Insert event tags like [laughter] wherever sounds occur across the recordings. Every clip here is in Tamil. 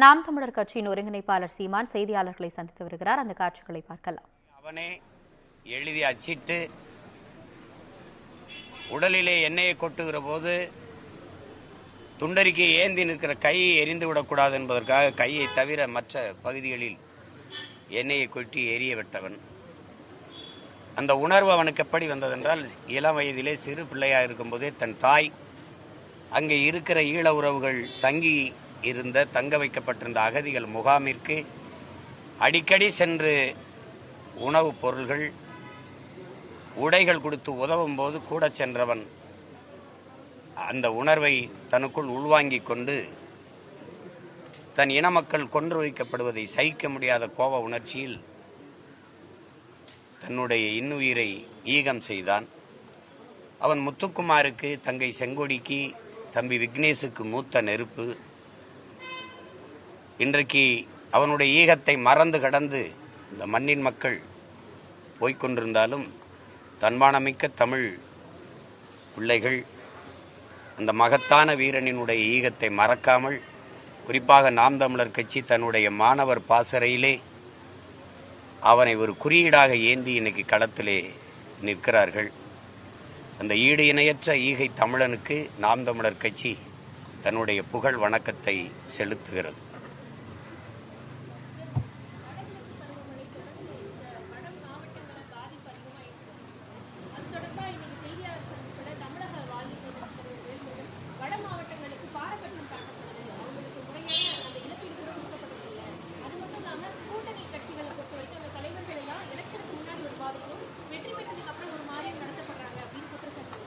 நாம் தமிழர் கட்சியின் ஒருங்கிணைப்பாளர் சீமான் செய்தியாளர்களை சந்தித்து வருகிறார். அந்த காட்சிகளை பார்க்கலாம். அவனே எழுதி அச்சிட்டு உடலிலே எண்ணெயை கொட்டுகிற போது துண்டறிக்கை ஏந்தி நிற்கிற கையை எரிந்து விடக்கூடாது என்பதற்காக கையை தவிர மற்ற பகுதிகளில் எண்ணெயை கொட்டி எரிய விட்டவன். அந்த உணர்வு அவனுக்கு எப்படி வந்ததென்றால் இளம் வயதிலே சிறு பிள்ளையாக இருக்கும்போதே தன் தாய் அங்கே இருக்கிற ஈழ உறவுகள் தங்கி இருந்த தங்க வைக்கப்பட்டிருந்த அகதிகள் முகாமிற்கு அடிக்கடி சென்று உணவுப் பொருள்கள் உடைகள் கொடுத்து உதவும் போது கூட சென்றவன் அந்த உணர்வை தனக்குள் உள்வாங்கிக் கொண்டு தன் இன மக்கள் கொன்று வைக்கப்படுவதை சகிக்க முடியாத கோப உணர்ச்சியில் தன்னுடைய இன்னுயிரை ஈகம் செய்தான். அவன் முத்துக்குமாருக்கு தங்கை செங்கொடிக்கு தம்பி விக்னேஷுக்கு மூத்த நெருப்பு இன்றைக்கு அவனுடைய ஈகத்தை மறந்து கடந்து இந்த மண்ணின் மக்கள் போய்க்கொண்டிருந்தாலும் தன்மானமிக்க தமிழ் பிள்ளைகள் அந்த மகத்தான வீரனினுடைய ஈகத்தை மறக்காமல் குறிப்பாக நாம் தமிழர் கட்சி தன்னுடைய மாணவர் பாசறையிலே அவனை ஒரு குறியீடாக ஏந்தி இன்னைக்கு களத்திலே நிற்கிறார்கள். அந்த ஈடு இணையற்ற ஈகை தமிழனுக்கு நாம் தமிழர் கட்சி தன்னுடைய புகழ் வணக்கத்தை செலுத்துகிறது வட மாவட்டங்களுக்கு பாரபட்சம் காட்டப்படுது அவங்களுக்கு முறையான அந்த இழப்பீடு கூட கொடுக்கப்பட்டதில்லை அது மட்டும் இல்லாம கூட்டணி கட்சிகளை பொறுத்த வரைக்கும் அந்த தலைவர்கள் எல்லாம் எலெக்ஷனுக்கு முன்னாடி ஒரு மாதிரியும் வெற்றி பெற்றதுக்கு அப்புறம் ஒரு மாதிரியும் நடத்தப்படுறாங்க அப்படின்னு குற்றச்சாட்டு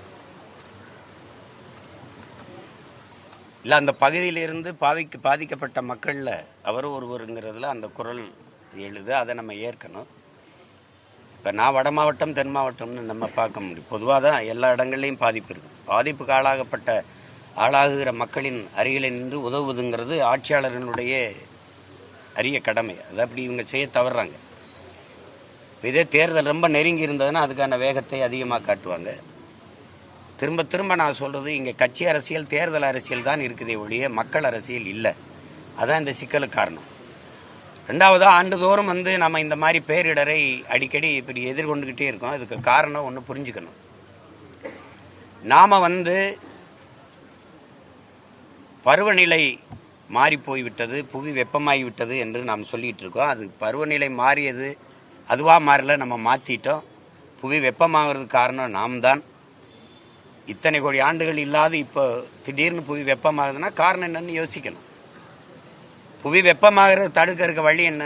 இல்லை அந்த பகுதியிலிருந்து பாதிக்க பாதிக்கப்பட்ட மக்களில் அவர் ஒருவருங்கிறதுல அந்த குரல் எழுது அதை நம்ம ஏற்கணும். இப்போ நான் வட மாவட்டம் தென் மாவட்டம்னு நம்ம பார்க்க முடியும். பொதுவாக தான் எல்லா இடங்கள்லையும் பாதிப்பு இருக்குது பாதிப்புக்கு ஆளாகப்பட்ட ஆளாகுகிற மக்களின் அருகிலே நின்று உதவுவதுங்கிறது ஆட்சியாளர்களுடைய அரிய கடமை. அதை அப்படி இவங்க செய்ய தவறுறாங்க இதே தேர்தல் ரொம்ப நெருங்கி இருந்ததுன்னா அதுக்கான வேகத்தை அதிகமாக காட்டுவாங்க. திரும்ப திரும்ப நான் சொல்றது இங்கே கட்சி அரசியல் தேர்தல் அரசியல் தான் இருக்குதே ஒழிய மக்கள் அரசியல் இல்லை. அதான் இந்த சிக்கலுக்கு காரணம். ரெண்டாவது ஆண்டுதோறும் வந்து நம்ம இந்த மாதிரி பேரிடரை அடிக்கடி இப்படி எதிர்கொண்டுகிட்டே இருக்கோம். அதுக்கு காரணம் ஒன்று புரிஞ்சுக்கணும். நாம் வந்து பருவநிலை மாறி போய்விட்டது புவி வெப்பமாகிவிட்டது என்று நாம் சொல்லிகிட்டு இருக்கோம். அது பருவநிலை மாறியது அதுவாக மாறல நம்ம மாற்றிட்டோம் புவி வெப்பமாகிறதுக்கு காரணம் நாம் தான் இத்தனை கோடி ஆண்டுகள் இல்லாத இப்போ திடீர்னு புவி வெப்பமாகுதுன்னா காரணம் என்னன்னு யோசிக்கணும். புவி வெப்பமாகிறது தடுக்க இருக்க வழி என்ன?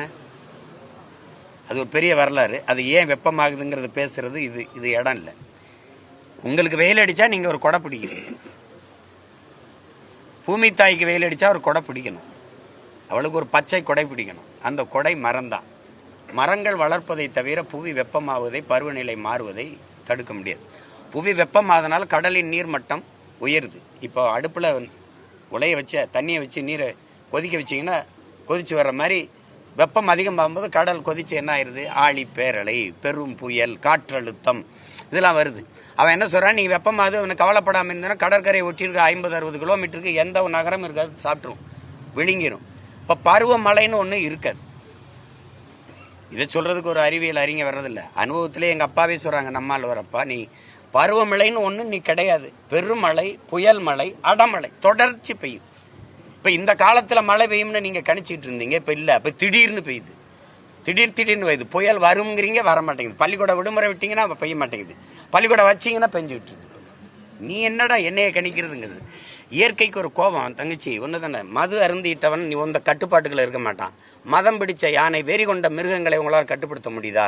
அது ஒரு பெரிய வரலாறு. அது ஏன் வெப்பமாகுதுங்கிறது பேசுறது இது இது இடம் இல்லை. உங்களுக்கு வெயில் அடிச்சா நீங்க ஒரு கொடை பிடிக்கிறீங்க பூமி தாய்க்கு வெயில் அடிச்சா ஒரு கொடை பிடிக்கணும். அவளுக்கு ஒரு பச்சை கொடை பிடிக்கணும். அந்த கொடை மரம்தான். மரங்கள் வளர்ப்பதை தவிர புவி வெப்பமாவதை பருவநிலை மாறுவதை தடுக்க முடியாது. புவி வெப்பம் அதனால் கடலின் நீர் மட்டம் உயருது. இப்போ அடுப்பில் உலைய வச்ச தண்ணியை வச்சு நீரை கொதிக்க வச்சீங்கன்னா கொதிச்சு வர்ற மாதிரி வெப்பம் அதிகமாகும்போது கடல் கொதிச்சு என்ன ஆயிடுது ஆழி பேரலை பெரும் புயல் காற்றழுத்தம் இதெல்லாம் வருது. அவன் என்ன சொல்றான்? நீ வெப்பமாகுது அவனுக்கு கவலைப்படாமல் இருந்தனா கடற்கரை ஒட்டியிருக்க ஐம்பது அறுபது கிலோமீட்டருக்கு எந்த ஒரு நகரம் இருக்காது. சாப்பிட்ரும் விழுங்கிரும். இப்போ பருவமழைன்னு ஒன்று இருக்காது. இதை சொல்கிறதுக்கு ஒரு அறிவியல் அறிஞர் வர்றதில்ல. அனுபவத்திலே எங்கள் அப்பாவே சொல்கிறாங்க நம்மால் வரப்பா நீ பருவமழைன்னு ஒன்று நீ கிடையாது. பெருமழை புயல் மழை அடமழை தொடர்ச்சி பெய்யும். இப்போ இந்த காலத்தில் மழை பெய்யும்னு நீங்கள் கணிச்சிட்டு இருந்தீங்க இப்போ இல்லை. இப்போ திடீர்னு பெய்யுது. திடீர் திடீர்னு பெய்யுது. புயல் வருங்கிறீங்க வர மாட்டேங்குது பள்ளிக்கூட விடுமுறை விட்டீங்கன்னா அப்போ பெய்ய மாட்டேங்குது. பள்ளிக்கூடம் வச்சிங்கன்னா பெஞ்சு விட்டுருது. நீ என்னடா என்னைய கணிக்கிறதுங்கிறது? இயற்கைக்கு ஒரு கோபம் தங்கச்சி. ஒன்று தானே மது அருந்திட்டவன் நீ உந்த கட்டுப்பாட்டுகளை இருக்க மாட்டான். மதம் பிடிச்ச யானை வெறி கொண்ட மிருகங்களை உங்களால் கட்டுப்படுத்த முடியுதா?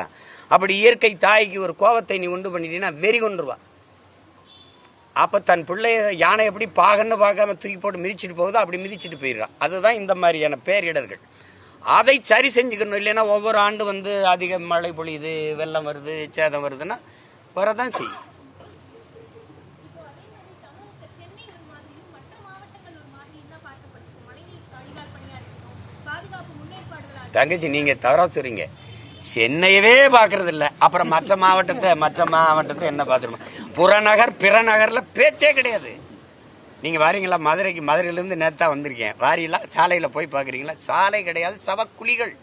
அப்படி இயற்கை தாய்க்கு ஒரு கோபத்தை நீ உண்டு பண்ணிட்டீங்கன்னா வெறி கொண்டுருவா அப்ப தன் பிள்ளைய யானை எப்படி பாகன்னு பார்க்காம தூக்கி போட்டு மிதிச்சிட்டு போகுதோ அப்படி மிதிச்சிட்டு போயிடுறான் அதுதான் இந்த மாதிரியான பேரிடர்கள். அதை சரி செஞ்சுக்கணும். இல்லைன்னா ஒவ்வொரு ஆண்டு வந்து அதிக மழை பொழியுது வெள்ளம் வருது சேதம் வருதுன்னா வரதான் செய்யும். தான் தங்கச்சி நீங்க தவறாத்துறீங்க சென்னையவே பாக்குறது இல்ல அப்புறம் மற்ற மாவட்டத்தை மற்ற மாவட்டத்தை என்ன பாத்துருமா புறநகர் பிறநகர்ல பேச்சே கிடையாது. நீங்க வாரீங்களா? மதுரைக்கு மதுரையிலேருந்து நேத்தா வந்திருக்கேன். வாரீங்களா? சாலையில போய் பாக்குறீங்களா சாலை கிடையாது சவக்குழிகள்.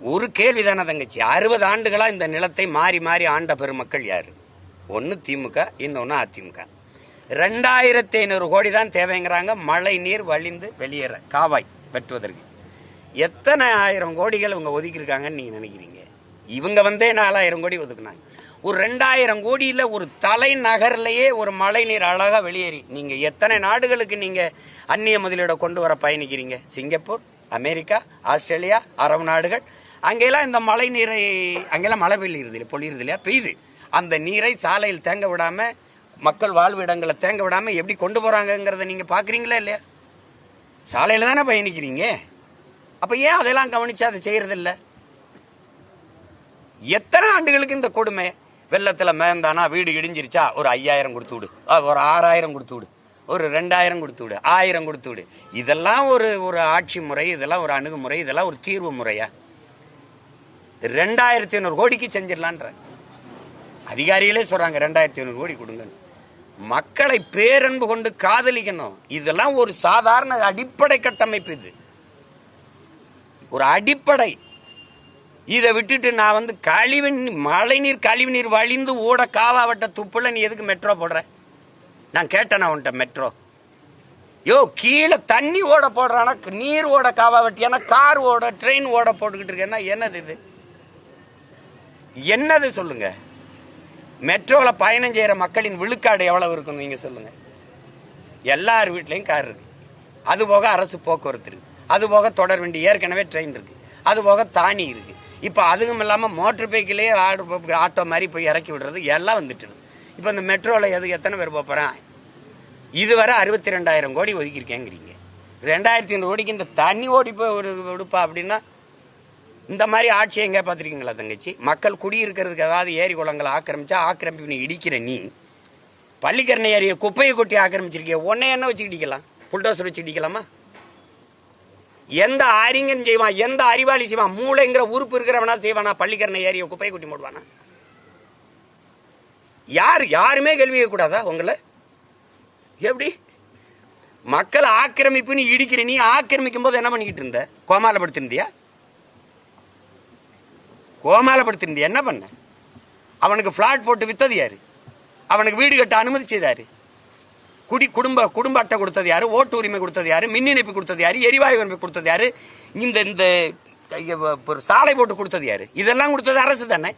ஒரு கேள்விதான தங்கச்சி. அறுபது ஆண்டுகளா இந்த நிலத்தை மாறி மாறி ஆண்ட பெருமக்கள் யாரு? ஒன்னு திமுக இன்னொன்னு அதிமுக. ரெண்டாயிரத்தி ஐநூறு கோடி தான் தேவைங்கிறாங்க. மழை நீர் வழிந்து வெளியேற காவாய் வெட்டுவதற்கு. எத்தனை ஆயிரம் கோடிகள் இவங்க ஒதுக்கியிருக்காங்கன்னு நீங்கள் நினைக்கிறீங்க? இவங்க வந்தே நாலாயிரம் கோடி ஒதுக்குனாங்க. ஒரு ரெண்டாயிரம் கோடியில் ஒரு தலைநகர்லையே ஒரு மழை நீர் வெளியேறி நீங்கள் எத்தனை நாடுகளுக்கு நீங்கள் அந்நிய முதலீடை கொண்டு வர பயணிக்கிறீங்க? சிங்கப்பூர் அமெரிக்கா ஆஸ்திரேலியா அரபு நாடுகள். அங்கெல்லாம் இந்த மழை நீரை அங்கெல்லாம் மழை பெய்யுறது இல்லை பொழியுறது இல்லையா? பெய்யுது. அந்த நீரை சாலையில் தேங்க விடாமல் மக்கள் வாழ்வு இடங்களை தேங்க விடாமல் எப்படி கொண்டு போகிறாங்கங்கிறத நீங்கள் பார்க்குறீங்களா இல்லையா? சாலையில் தானே பயணிக்கிறீங்க? அப்ப ஏன் அதெல்லாம் கவனிச்சு அதை செய்யறதில்ல? எத்தனை ஆண்டுகளுக்கு இந்த கொடுமை? வெள்ளத்துல மேந்தானா வீடு இடிஞ்சிருச்சா? ஒரு ஐயாயிரம் கொடுத்து விடு. ஒரு ஆறாயிரம் கொடுத்து விடு. ஒரு ரெண்டாயிரம் கொடுத்து விடு. ஆயிரம் கொடுத்து விடு. இதெல்லாம் ஒரு ஒரு ஆட்சி முறை இதெல்லாம் ஒரு அணுகுமுறை இதெல்லாம் ஒரு தீர்வு முறையா? ரெண்டாயிரத்தி ஐநூறு கோடிக்கு செஞ்சிடலான்ற. அதிகாரிகளே சொல்றாங்க ரெண்டாயிரத்தி ஐநூறு கோடி கொடுங்க மக்களை பேரன்பு கொண்டு காதலிக்கணும். இதெல்லாம் ஒரு சாதாரண அடிப்படை கட்டமைப்பு இது. ஒரு அடிப்படை. இதை விட்டுட்டு நான் வந்து கழிவு நீ- மழைநீர் கழிவு நீர் வழிந்து ஓட காவாவட்ட துப்புல நீ எதுக்கு மெட்ரோ போடுற? நான் கேட்டேன் உன்கிட்ட மெட்ரோ யோ கீழே தண்ணி ஓட போடுறானா? நீர் ஓட காவாவட்டி ஏன்னா கார் ஓட ட்ரெயின் ஓட போட்டுக்கிட்டு இருக்கேன்னா என்னது இது? என்னது சொல்லுங்க? மெட்ரோவில் பயணம் செய்கிற மக்களின் விழுக்காடு எவ்வளவு இருக்கும் நீங்க சொல்லுங்க. எல்லார் வீட்லேயும் கார் இருக்கு. அது போக அரசு போக்குவரத்து இருக்கு. அது போக தொடர் வண்டி ஏற்கனவே ட்ரெயின் இருக்கு. அது போக தானி இருக்கு. இப்போ அதுவும் இல்லாமல் மோட்டர் ஆடு ஆட்டோ மாதிரி போய் இறக்கி விடுறது எல்லாம் வந்துட்டுருது இப்போ இந்த மெட்ரோல எது எத்தனை பேர் போகிறேன் இதுவரை அறுபத்தி ரெண்டாயிரம் கோடி ஒதுக்கியிருக்கேங்கிறீங்க. ரெண்டாயிரத்தி ஐநூறு கோடிக்கு இந்த தண்ணி ஓடி போய் ஒரு விடுப்பா அப்படின்னா இந்த மாதிரி ஆட்சி எங்கே பார்த்துருக்கீங்களா தங்கச்சி? மக்கள் குடியிருக்கிறதுக்கு ஏதாவது ஏரி குளங்களை ஆக்கிரமிச்சா ஆக்கிரமிப்பு நீ இடிக்கிற நீ. பள்ளிக்கரணை ஏரியை குப்பையை கொட்டி ஆக்கிரமிச்சிருக்கிய உன்னை என்ன வச்சு இடிக்கலாம் புல்டோசர் வச்சு இடிக்கலாமா எந்த அறிஞன் செய்வான் எந்த அறிவாளி செய்வான் மூளைங்கிற உறுப்பு இருக்கிறவனா செய்வானா? பள்ளிக்கரணை ஏரிய குப்பையை கொட்டி மூடுவானா? யார் யாருமே கேள்வி கூடாதா உங்களை? எப்படி? மக்கள் ஆக்கிரமிப்புன்னு இடிக்கிற நீ ஆக்கிரமிக்கும் போது என்ன பண்ணிக்கிட்டு இருந்த? கோமாலப்படுத்திருந்தியா கோமாலப்படுத்திருந்தியா என்ன பண்ண? அவனுக்கு பிளாட் போட்டு வித்தது யாரு? அவனுக்கு வீடு கட்ட அனுமதிச்சது யாரு குடி குடும்ப குடும்ப அட்டை கொடுத்தது யாரு? ஓட்டு உரிமை கொடுத்தது யாரு? மின் இணைப்பு கொடுத்தது யாரு? எரிவாயு இணைப்பு கொடுத்தது யாரு? இந்த இந்த ஒரு சாலை போட்டு கொடுத்தது யாரு? இதெல்லாம் கொடுத்தது அரசு தானே?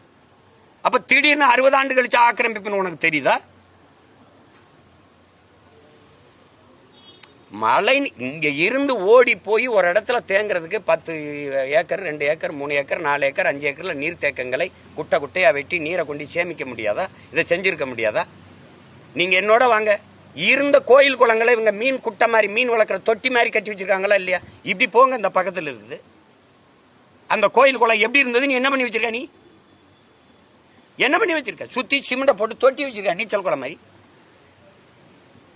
அப்ப திடீர்னு அறுபது ஆண்டு கழிச்சு ஆக்கிரமிப்புன்னு உனக்கு தெரியுதா? மழை இங்க இருந்து ஓடி போய் ஒரு இடத்துல தேங்குறதுக்கு பத்து ஏக்கர் ரெண்டு ஏக்கர் மூணு ஏக்கர் நாலு ஏக்கர் அஞ்சு ஏக்கர்ல நீர் தேக்கங்களை குட்டை குட்டையா வெட்டி நீரை கொண்டு சேமிக்க முடியாதா? இதை செஞ்சிருக்க முடியாதா? நீங்க என்னோட வாங்க. இருந்த கோயில் குளங்களை இவங்க மீன் குட்டை மாதிரி மீன் வளர்க்குற தொட்டி மாதிரி கட்டி வச்சிருக்காங்களா இல்லையா? இப்படி போங்க அந்த பக்கத்தில் இருக்குது. அந்த கோயில் குளம் எப்படி இருந்தது நீ என்ன பண்ணி வச்சிருக்க நீ? என்ன பண்ணி வச்சிருக்க? சுத்தி சிமெண்டை போட்டு தொட்டி வச்சிருக்க நீச்சல் குளம் மாதிரி.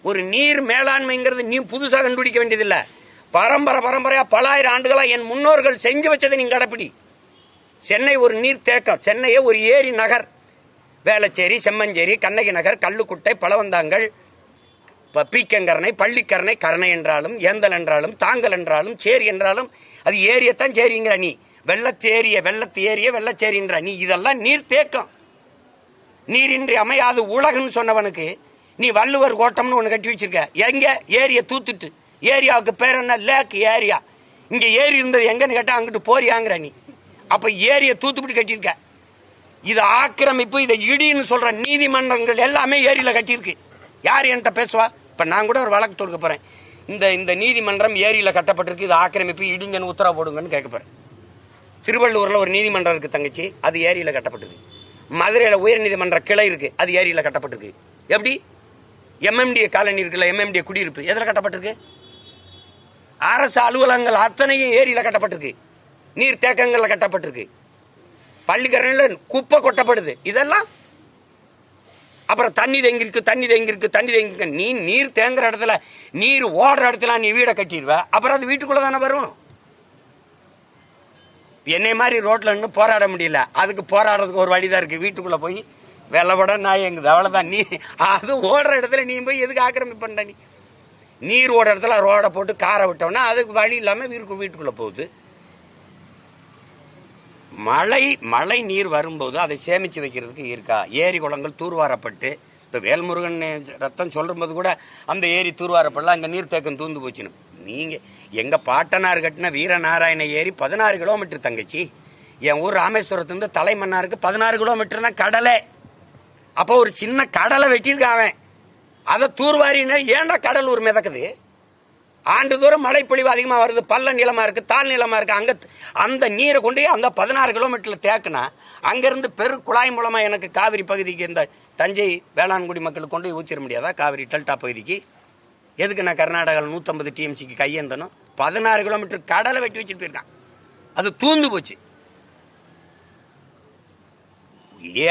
ஒரு நீர் மேலாண்மைங்கிறது நீ புதுசாக கண்டுபிடிக்க வேண்டியதில்ல. பரம்பரை பரம்பரையா பல ஆயிரம் ஆண்டுகளா என் முன்னோர்கள் செஞ்சு வச்சதை நீ கடைப்பிடி. சென்னை ஒரு நீர் தேக்கம். சென்னையே ஒரு ஏரி நகர். வேளச்சேரி செம்மஞ்சேரி கண்ணகி நகர் கல்லுக்குட்டை பழவந்தாங்கல் பீக்கங்கரணை பள்ளிக்கரணை கரணை என்றாலும் ஏந்தல் என்றாலும் தாங்கல் என்றாலும் சேரி என்றாலும் அது ஏரியத்தான் சேரிங்கிற நீ. வெள்ளச்சேரிய வெள்ளத்து ஏரிய வெள்ளச்சேரின்ற நீ. இதெல்லாம் நீர் தேக்கம். நீரின்றி அமையாது உலகம்னு சொன்னவனுக்கு நீ வள்ளுவர் கோட்டம்னு ஒன்று கட்டி வச்சிருக்க. எங்க? ஏரியை தூத்துட்டு. ஏரியாவுக்கு பேர் என்ன? Lake area. இங்கே ஏரி இருந்தது எங்கன்னு கேட்டால் அங்கிட்டு போறியாங்கிற நீ. அப்போ ஏரியை தூத்துப்பிட்டு கட்டியிருக்க. இது ஆக்கிரமிப்பு இதை இடின்னு சொல்கிற நீதிமன்றங்கள் எல்லாமே ஏரியில் கட்டியிருக்கு. யார் என்கிட்ட பேசுவா? இப்போ நான் கூட ஒரு வழக்கு தொடுக்க போறேன். இந்த இந்த நீதிமன்றம் ஏரியில கட்டப்பட்டிருக்கு இது ஆக்கிரமிப்பு இடிங்கன்னு உத்தரவு போடுங்கன்னு கேட்க போகிறேன் திருவள்ளூர்ல ஒரு நீதிமன்றம் இருக்கு தங்கச்சி அது ஏரியில கட்டப்பட்டிருக்கு. மதுரையில உயர்நீதிமன்ற கிளை இருக்கு அது ஏரியில கட்டப்பட்டிருக்கு. எப்படி? எம்எம்டி காலனி இருக்குல்ல எம்எம்டி குடியிருப்பு எதுல கட்டப்பட்டிருக்கு? அரசு அலுவலகங்கள் அத்தனையும் ஏரியில கட்டப்பட்டிருக்கு. நீர் தேக்கங்கள்ல கட்டப்பட்டிருக்கு. பள்ளிக்கரணில் குப்பை கொட்டப்படுது. இதெல்லாம் அப்புறம் தண்ணி தேங்கி இருக்கு தண்ணி தேங்கி இருக்கு தண்ணி தேங்கி இருக்கு நீ நீர் தேங்குற இடத்துல நீர் ஓடுற இடத்துல நீ வீடை கட்டிடுவ. அப்புறம் அது வீட்டுக்குள்ள தானே வரும். என்னை மாதிரி ரோட்ல நின்று போராட முடியல. அதுக்கு போராடுறதுக்கு ஒரு வழிதான் இருக்கு. வீட்டுக்குள்ள போய் வெள்ளப்பட நான் எங்குது? அவ்வளவுதான். நீ அது ஓடுற இடத்துல நீ போய் எதுக்கு ஆக்கிரமிப்பு பண்ற நீ? நீர் ஓடுற இடத்துல ரோடை போட்டு காரை விட்டோம்னா அதுக்கு வழி இல்லாம வீருக்கு வீட்டுக்குள்ள போகுது. மழை மழை நீர் வரும்போது அதை சேமிச்சு வைக்கிறதுக்கு இருக்கா? ஏரி குளங்கள் தூர்வாரப்பட்டு இப்போ வேல்முருகன் ரத்தம் சொல்லும்போது கூட அந்த ஏரி தூர்வாரப்படலாம் அங்கே நீர் தேக்கம் தூந்து போச்சுன்னு. நீங்கள் எங்கள் பாட்டனார் கட்டின வீரநாராயண ஏரி பதினாறு கிலோமீட்டர் தங்கச்சி. என் ஊர் ராமேஸ்வரத்துலேருந்து தலைமன்னாருக்கு பதினாறு கிலோமீட்டர் தான் கடலை. அப்போ ஒரு சின்ன கடலை வெட்டியிருக்கான் அவன். அதை தூர்வாரின்னா ஏன்டா கடலூர் மிதக்குது? ஆண்டு தூரம் மழை பொழிவு அதிகமாக வருது பள்ள நிலமா இருக்கு தாழ் நிலமா இருக்கு. அங்க அந்த நீரை கொண்டு அந்த பதினாறு கிலோமீட்டர்ல தேக்குனா அங்கிருந்து பெரு குழாய் மூலமா எனக்கு காவிரி பகுதிக்கு இந்த தஞ்சை வேளாண்குடி மக்களுக்கு கொண்டு போய் ஊத்திட முடியாதா? காவிரி டெல்டா பகுதிக்கு. எதுக்கு நான் கர்நாடகாவில் நூற்றம்பது டிஎம்சிக்கு கையேந்தணும் பதினாறு கிலோமீட்டர் கடலை வெட்டி வச்சுட்டு போயிருக்கான். அது தூந்து போச்சு.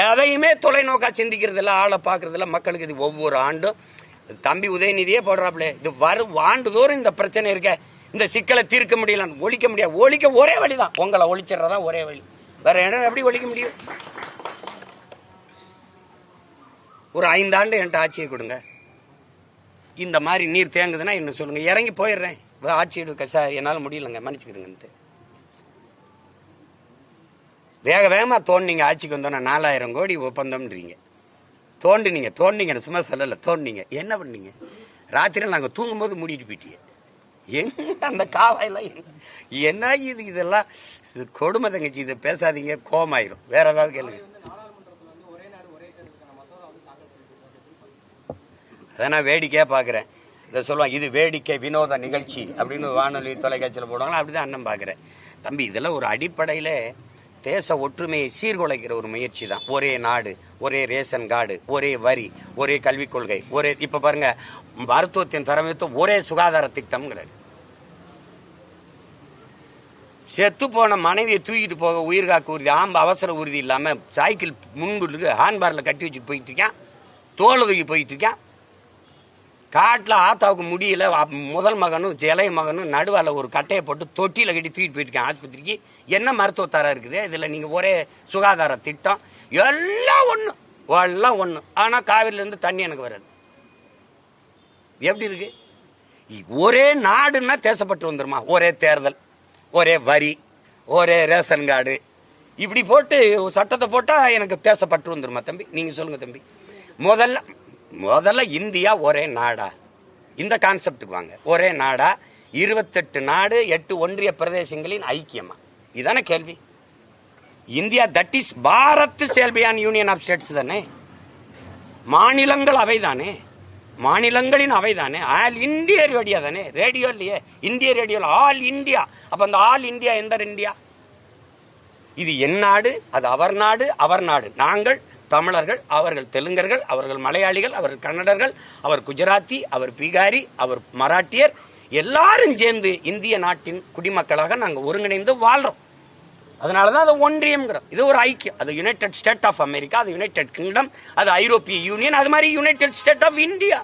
எதையுமே தொலைநோக்கா சிந்திக்கிறது இல்லை ஆளை பார்க்கறதில்ல. மக்களுக்கு இது ஒவ்வொரு ஆண்டும் தம்பி உதயநிதியே போடுறாப்புல இது வரும் ஆண்டுதோறும் இந்த பிரச்சனை இருக்க. இந்த சிக்கலை தீர்க்க முடியல ஒழிக்க முடியாது. ஒழிக்க ஒரே வழிதான். உங்களை ஒழிச்சிடுறதா ஒரே வழி. வேற இடம் எப்படி ஒழிக்க முடியும்? ஒரு ஐந்தாண்டு என்கிட்ட ஆட்சியை கொடுங்க. இந்த மாதிரி நீர் தேங்குதுன்னா என்ன சொல்லுங்க. இறங்கி போயிடுறேன். ஆட்சி எடுக்க சார் என்னால் முடியலங்க. மன்னிச்சுக்கிறேங்கன்ட்டு வேக வேகமாக தோணுனீங்க ஆட்சிக்கு வந்தோன்னா நாலாயிரம் கோடி ஒப்பந்தம்ன்றீங்க. தோண்டினீங்க தோண்டிங்க சும்மா சொல்லலை தோண்டினீங்க. என்ன பண்ணீங்க? ராத்திரியில் நாங்கள் தூங்கும்போது மூடிட்டு போயிட்டீங்க எங்க அந்த காவாயெல்லாம் என்ன இது இதெல்லாம்? இது கொடுமை தங்கச்சி இதை பேசாதீங்க கோமாயிரும். வேற ஏதாவது கேளுங்க. அதை நான் வேடிக்கையாக பார்க்குறேன் இதை சொல்லுவாங்க இது வேடிக்கை வினோத நிகழ்ச்சி அப்படின்னு வானொலி தொலைக்காட்சியில் போடுவாங்களா அப்படி தான் அண்ணன் பார்க்குறேன் தம்பி இதெல்லாம் ஒரு அடிப்படையில் தேச ஒற்றுமையை சீர்குலைக்கிற ஒரு முயற்சி தான் ஒரே நாடு ஒரே ரேஷன் கார்டு ஒரே வரி ஒரே கல்விக் கொள்கை ஒரே இப்போ பாருங்க மருத்துவத்தின் தரமித்து ஒரே சுகாதார திட்டம்ங்கிறார். செத்து போன மனைவியை தூக்கிட்டு போக உயிர் காக்க உறுதி ஆம்ப அவசர உறுதி இல்லாம சைக்கிள் முன்புக்கு ஹாண்ட்பாரில் கட்டி வச்சு போயிட்டு இருக்கான் தோலை தூக்கி போயிட்டு இருக்கான். காட்டில் ஆத்தாவுக்கு முடியல. முதல் மகனும் இளைய மகனும் நடுவில் ஒரு கட்டையை போட்டு தொட்டியில் கட்டி தூக்கிட்டு போயிருக்கேன் ஆஸ்பத்திரிக்கு. என்ன மருத்துவத்தரம் இருக்குது? இதில் நீங்கள் ஒரே சுகாதார திட்டம். எல்லாம் ஒன்று எல்லாம் ஒன்று ஆனால் காவிரிலேருந்து தண்ணி எனக்கு வராது. எப்படி இருக்கு? ஒரே நாடுன்னா தேசப்பட்டு வந்துருமா? ஒரே தேர்தல் ஒரே வரி ஒரே ரேஷன் கார்டு. இப்படி போட்டு சட்டத்தை போட்டால் எனக்கு தேசப்பட்டு வந்துருமா தம்பி? நீங்கள் சொல்லுங்கள் தம்பி. முதல்ல முதல்ல இந்தியா ஒரே நாடா. இந்த கான்செப்டுக்கு வாங்க. ஒரே நாடா. இருபத்தெட்டு நாடு எட்டு ஒன்றிய பிரதேசங்களின் ஐக்கியமா? இதானே கேள்வி. இந்தியா தட் இஸ் பாரத் செல்பியான் யூனியன் ஆஃப் ஸ்டேட்ஸ் தானே? மாநிலங்கள் அவைதானே? மாநிலங்களின் அவைதானே? ஆல் இந்தியா ரேடியோ தானே? ரேடியோ இல்லையே. இந்திய ரேடியோ ஆல் இந்தியா. அப்ப அந்த ஆல் இந்தியா எந்த இந்தியா? இது என் நாடு அது அவர் நாடு அவர் நாடு. நாங்கள் தமிழர்கள் அவர்கள் தெலுங்கர்கள் அவர்கள் மலையாளிகள் அவர்கள் கன்னடர்கள் அவர் குஜராத்தி அவர் பீகாரி அவர் மராட்டியர் எல்லாரும் சேர்ந்து இந்திய நாட்டின் குடிமக்களாக நாங்கள் ஒருங்கிணைந்து வாழ்றோம். அதனாலதான் அது ஒன்றியம்ங்கிறோம். இது ஒரு ஐக்கியம். அது யுனைடெட் ஸ்டேட் ஆஃப் அமெரிக்கா அது யுனைடெட் கிங்டம் அது ஐரோப்பிய யூனியன் அது மாதிரி யுனைடெட் ஸ்டேட் ஆஃப் இந்தியா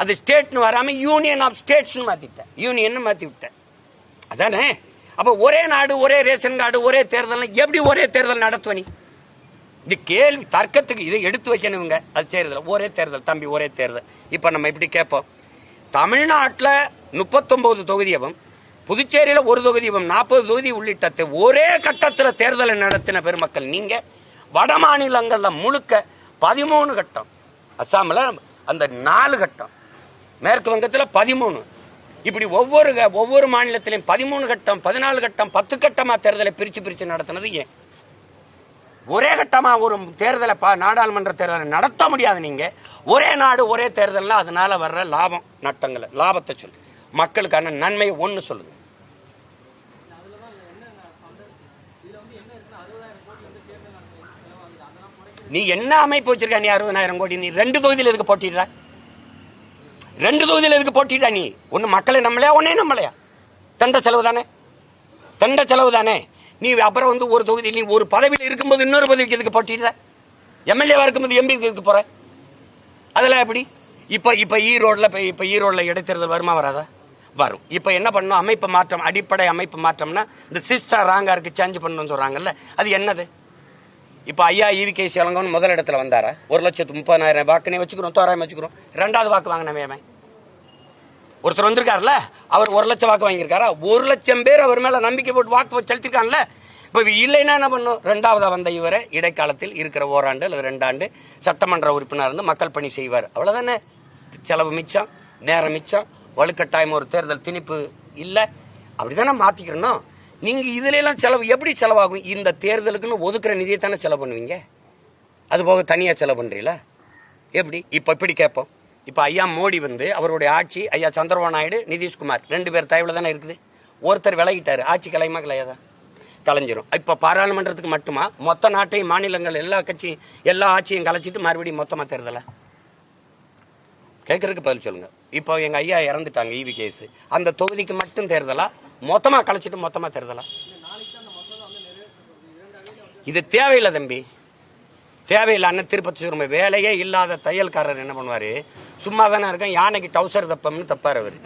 அது ஸ்டேட்னு வராமல் யூனியன் ஆஃப் ஸ்டேட்ஸ்னு மாற்றிவிட்டேன் யூனியன் மாற்றி விட்டேன் அதானே? அப்போ ஒரே நாடு ஒரே ரேஷன் கார்டு ஒரே தேர்தல் எப்படி ஒரே தேர்தல் நடத்துவ நீ? இது கேள்வி தர்க்கத்துக்கு இதை எடுத்து வைக்கணுங்க அது தேர்தல். ஒரே தேர்தல். தம்பி ஒரே தேர்தல். இப்போ நம்ம இப்படி கேட்போம். தமிழ்நாட்டில் முப்பத்தொம்பது தொகுதியவும் புதுச்சேரியில் ஒரு தொகுதியும் நாற்பது தொகுதி உள்ளிட்ட ஒரே கட்டத்தில் தேர்தலை நடத்தின பெருமக்கள் நீங்கள் வட மாநிலங்களில் முழுக்க பதிமூணு கட்டம். அஸ்ஸாமில் அந்த நாலு கட்டம். மேற்கு வங்கத்தில் பதிமூணு. இப்படி ஒவ்வொரு ஒவ்வொரு மாநிலத்திலையும் பதிமூணு கட்டம் பதினாலு கட்டம் பத்து கட்டமாக தேர்தலை பிரித்து பிரித்து நடத்தினது ஏன்? ஒரே கட்டமாக ஒரு தேர்தலை பா- நாடாளுமன்ற தேர்தலை நடத்த முடியாது நீங்கள் ஒரே நாடு ஒரே தேர்தலில் அதனால வர்ற லாபம் நட்டங்களை லாபத்தை சொல்லு. மக்களுக்கான நன்மை ஒன்று சொல்லுங்க. நீ என்ன அமைப்பு வச்சிருக்க? நீ அறுபதாயிரம் கோடி நீ ரெண்டு தொகுதியில் எதுக்கு போட்டிடுற ரெண்டு தொகுதியில் எதுக்கு போட்டிடுற நீ? ஒன்று மக்களை நம்மளையா ஒன்னே நம்மளையா? தண்ட செலவு தானே? தண்ட செலவு தானே? நீ அப்புறம் வந்து ஒரு தொகுதி நீ ஒரு பதவியில் இருக்கும்போது இன்னொரு பதவிக்கு எதுக்கு போட்டிடுற எம்எல்ஏவாக இருக்கும்போது எம்பிக்கு எதுக்கு போற? அதெல்லாம் எப்படி? இப்ப இப்ப e ஈரோட்ல இப்ப e இப்போ ஈரோட்ல இடைத்தேர்தல் வருமா வராதா? வரும். இப்ப என்ன பண்ணணும்? அமைப்பு மாற்றம் அடிப்படை அமைப்பு மாற்றம்னா இந்த சிஸ்டர் ராங்கா இருக்கு சேஞ்ச் பண்ணணும்னு சொல்றாங்கல்ல அது என்னது? இப்போ ஐயா ஈவி கே சிலங்கன்னு முதல் இடத்துல வந்தாரா? ஒரு லட்சத்து முப்பதாயிரம் வாக்குனே வச்சுக்கிறோம் தோராயம் வச்சுக்கிறோம். ரெண்டாவது வாக்கு வாங்கினவே அவன் ஒருத்தர் வந்திருக்காருல்ல அவர் ஒரு லட்சம் வாக்கு வாங்கியிருக்காரா? ஒரு லட்சம் பேர் அவர் மேல நம்பிக்கை போட்டு வாக்கு செலுத்திருக்காங்கல்ல இப்போ இல்லைன்னா என்ன பண்ணும்? ரெண்டாவதா வந்த இவரை இடைக்காலத்தில் இருக்கிற ஓராண்டு அல்லது ரெண்டாண்டு சட்டமன்ற உறுப்பினர் இருந்து மக்கள் பணி செய்வார். அவ்வளவுதானே? செலவு மிச்சம் நேரம் மிச்சம் வலுக்கட்டாயம் ஒரு தேர்தல் திணிப்பு இல்லை. அப்படிதானே மாத்திக்கிறணும் நீங்க இதுல செலவு எப்படி செலவாகும்? இந்த தேர்தலுக்குன்னு ஒதுக்குற நிதியை தானே செலவு பண்ணுவீங்க? அது போக தனியா செலவு பண்றீங்களா? எப்படி? இப்ப இப்படி கேட்போம்? இப்ப ஐயா மோடி வந்து அவருடைய ஆட்சி ஐயா சந்திரபாபு நாயுடு நிதிஷ்குமார் ரெண்டு பேர் தயவுல தானே இருக்குது. ஒருத்தர் விலகிட்டாரு. ஆட்சி கலையுமா கலையாதா கலைஞ்சிரும். இப்ப பாராளுமன்றத்துக்கு மட்டுமா? மொத்த நாட்டையும் மாநிலங்கள் எல்லா கட்சியும் எல்லா ஆட்சியும் கலைச்சிட்டு மறுபடியும் மொத்தமா தேர்தல? கேட்கறதுக்கு பதில் சொல்லுங்க. இப்போ எங்க ஐயா இறந்துட்டாங்க ஈவி கேஸ். அந்த தொகுதிக்கு மட்டும் தேர்தலா? மொத்தமா கலைச்சிட்டு மொத்தமா தேர்தலா? இது தேவையில்லை தம்பி. தேவையில்லை அண்ணன் திருப்பதி சுருமை வேலையே இல்லாத தையல்காரர் என்ன பண்ணுவாரு? சும்மா தானே இருக்கேன் யானைக்கு டவுசர் தப்பம்னு தப்பாரு அவர்.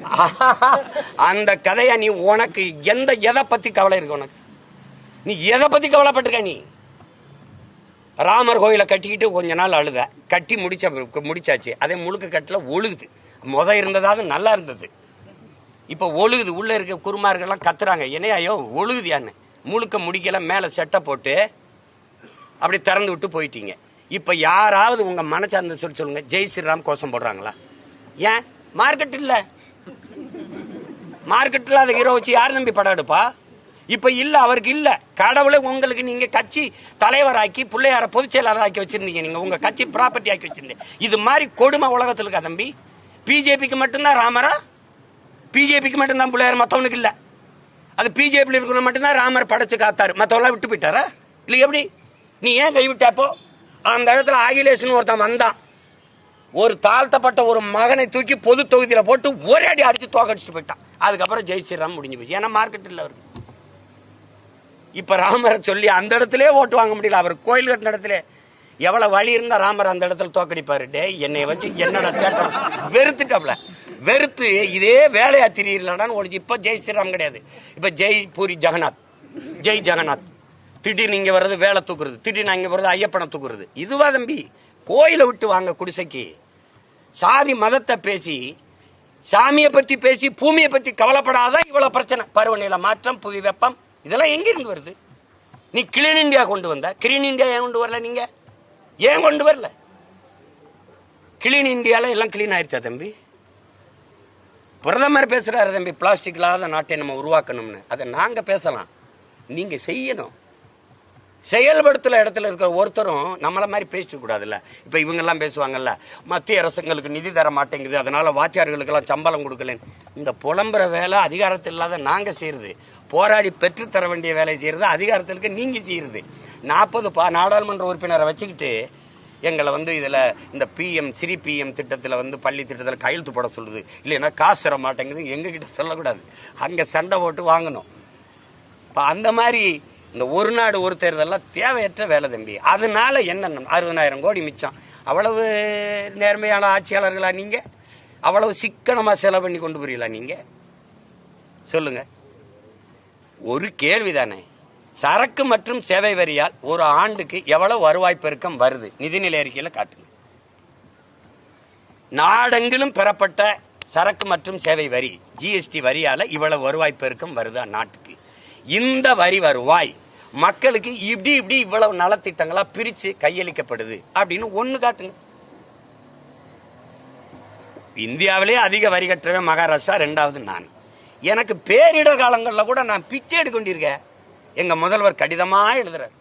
[laughs] அந்த கதையை நீ உனக்கு எந்த எதை பத்தி கவலை இருக்கு உனக்கு? நீ எதை பத்தி கவலைப்பட்டிருக்க நீ? ராமர் கோயிலை கட்டிக்கிட்டு கொஞ்ச நாள் அழுத. கட்டி முடிச்ச முடிச்சாச்சு. அதே முழுக்க கட்டில் ஒழுகுது. முத இருந்ததாவது நல்லா இருந்தது. இப்போ ஒழுகுது. உள்ளே இருக்க குருமார்கள்லாம் கத்துறாங்க. என்னையா ஐயோ ஒழுகுதியான்னு. முழுக்க முடிக்கல மேலே செட்டை போட்டு அப்படி திறந்து விட்டு போயிட்டீங்க. இப்போ யாராவது உங்கள் மனசார்ந்த சொல்லி சொல்லுங்க. ஜெய் ஸ்ரீராம் கோஷம் போடுறாங்களா? ஏன்? மார்க்கெட் இல்லை. மார்க்கெட் இல்லாத ஹீரோ வச்சு யார் நம்பி படம் எடுப்பா? இப்போ இல்லை அவருக்கு இல்லை. கடவுளை உங்களுக்கு நீங்கள் கட்சி தலைவராக்கி பிள்ளையார பொதுச் செயலாளர் ஆக்கி வச்சிருந்தீங்க நீங்கள் உங்கள் கட்சி ப்ராப்பர்ட்டி ஆக்கி வச்சிருந்தீங்க. இது மாதிரி கொடுமை உலகத்தில் இருக்கா தம்பி? பிஜேபிக்கு மட்டும்தான் ராமரா? பிஜேபிக்கு மட்டும்தான் பிள்ளையார்? மற்றவனுக்கு இல்லை. அது பிஜேபியில் இருக்கிறவங்க மட்டும்தான் ராமர் படைச்சு காத்தாரு. மற்றவெல்லாம் விட்டு போயிட்டாரா? இல்லை எப்படி? நீ ஏன் கைவிட்டப்போ அந்த இடத்துல ஆகிலேஷன் ஒருத்தன் வந்தான். ஒரு தாழ்த்தப்பட்ட ஒரு மகனை தூக்கி பொது தொகுதியில் போட்டு ஒரே அடி அடிச்சு தோக்கடிச்சுட்டு போயிட்டான். அதுக்கப்புறம் ஜெய் ஸ்ரீராம் முடிஞ்சு போச்சு. ஏன்னா மார்க்கெட் இல்லை அவருக்கு. இப்ப ராமரை சொல்லி அந்த இடத்துல ஓட்டு வாங்க முடியல. அவர் கோயில் கட்டின இடத்துல எவ்வளவு வழி இருந்தா ராமர் அந்த இடத்துல தோக்கடிப்பாரு? டே என்னை வச்சு என்னோட சேட்டம் வெறுத்துட்டாப்ல. வெறுத்து இதே வேலையா திரியலடான்னு ஒழிச்சு இப்ப ஜெய் ஸ்ரீராம் கிடையாது. இப்ப ஜெய் பூரி ஜெகநாத். ஜெய் ஜெகநாத். திடீர்னு இங்கே வர்றது வேலை தூக்குறது திடீர்னு அங்கே வர்றது ஐயப்பனை தூக்குறது. இதுவா தம்பி கோயிலை விட்டு வாங்க குடிசைக்கு. சாதி மதத்தை பேசி சாமியை பற்றி பேசி பூமியை பற்றி கவலைப்படாத இவ்வளோ பிரச்சனை. பருவநிலை மாற்றம் புவி வெப்பம் இதெல்லாம் எங்கிருந்து வருது? நீ கிளீன் இந்தியா கொண்டு வந்த. கிளீன் இந்தியா ஏன் கொண்டு வரல நீங்க? ஏன் கொண்டு வரல? கிளீன் இந்தியாவில் எல்லாம் கிளீன் ஆயிடுச்சா தம்பி? பிரதமர் பேசுகிறாரு தம்பி பிளாஸ்டிக் இல்லாத நாட்டை நம்ம உருவாக்கணும்னு. அதை நாங்கள் பேசலாம். நீங்கள் செய்யணும். செயல்படுத்தல இடத்துல இருக்கிற ஒருத்தரும் நம்மள மாதிரி பேசக்கூடாதுல்ல இப்ப இவங்க எல்லாம் பேசுவாங்கல்ல மத்திய அரசுங்களுக்கு நிதி தர மாட்டேங்குது அதனால வாத்தியார்களுக்கு எல்லாம் சம்பளம் கொடுக்கலன்னு. இந்த புலம்புற வேலை அதிகாரத்தில் இல்லாத நாங்க செய்யறது. போராடி பெற்று தர வேண்டிய வேலையை செய்யறது அதிகாரத்திற்கு நீங்க செய்யறது. நாற்பது பா நாடாளுமன்ற உறுப்பினரை வச்சுக்கிட்டு எங்களை வந்து இதில் இந்த பிஎம் சிறி பிஎம் திட்டத்தில் வந்து பள்ளி திட்டத்தில் கையெழுத்து போட சொல்லுது. இல்லைன்னா காசு தர மாட்டேங்குது எங்ககிட்ட சொல்லக்கூடாது. அங்கே சண்டை போட்டு வாங்கணும். இப்போ அந்த மாதிரி இந்த ஒரு நாடு ஒரு தேர்தலாம் தேவையற்ற வேலை தம்பி. அதனால என்ன அறுபதாயிரம் கோடி மிச்சம். அவ்வளவு நேர்மையான ஆட்சியாளர்களா நீங்க? அவ்வளவு சிக்கனமா செலவு பண்ணி கொண்டு போறீங்களா நீங்க? சொல்லுங்க. ஒரு கேள்விதானே சரக்கு மற்றும் சேவை வரியால் ஒரு ஆண்டுக்கு எவ்வளவு வருவாய் பெருக்கம் வருது? நிதிநிலை அறிக்கையில் காட்டுங்க. நாடெங்கிலும் பெறப்பட்ட சரக்கு மற்றும் சேவை வரி ஜிஎஸ்டி வரியால் இவ்வளவு வருவாய் பெருக்கம் வருதா நாட்டுக்கு? இந்த வரி வருவாய் மக்களுக்கு இப்படி இப்படி இவ்வளவு நலத்திட்டங்களா பிரிச்சு கையளிக்கப்படுது அப்படின்னு ஒண்ணு காட்டுங்க. இந்தியாவிலே அதிக வரி கட்டுறவன் மகாராஷ்டிரா ரெண்டாவது நான். எனக்கு பேரிடர் காலங்களில் கூட நான் பிச்சை எடுக்கொண்டிருக்கேன் எங்கள் எங்க முதல்வர் கடிதமாக எழுதுறார்.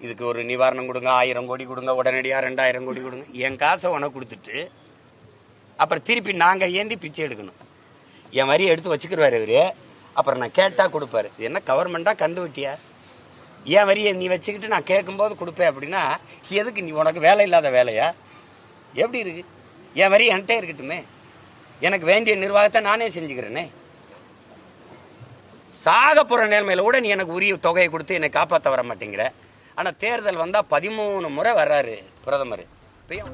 இதுக்கு ஒரு நிவாரணம் கொடுங்க ஆயிரம் கோடி கொடுங்க உடனடியாக ரெண்டாயிரம் கோடி கொடுங்க. என் காசை உனக்கு கொடுத்துட்டு அப்புறம் திருப்பி நாங்கள் ஏந்தி பிச்சை எடுக்கணும். என் வரியை எடுத்து வச்சுக்கிடுவார் இவர். அப்புறம் நான் கேட்டால் கொடுப்பாரு. இது என்ன கவர்மெண்ட்டாக கந்து வெட்டியா? என் வரியை நீ வச்சுக்கிட்டு நான் கேட்கும்போது கொடுப்பேன் அப்படின்னா எதுக்கு நீ உனக்கு வேலை இல்லாத வேலையா? எப்படி இருக்கு? என் வரி என்கிட்ட இருக்கட்டுமே. எனக்கு வேண்டிய நிர்வாகத்தை நானே செஞ்சுக்கிறேனே. சாக போகிற நேர்மையில கூட நீ எனக்கு உரிய தொகையை கொடுத்து என்னை காப்பாற்ற வர மாட்டேங்கிற. ஆனால் தேர்தல் வந்தால் பதிமூணு முறை வர்றாரு பிரதமர். இப்பயும்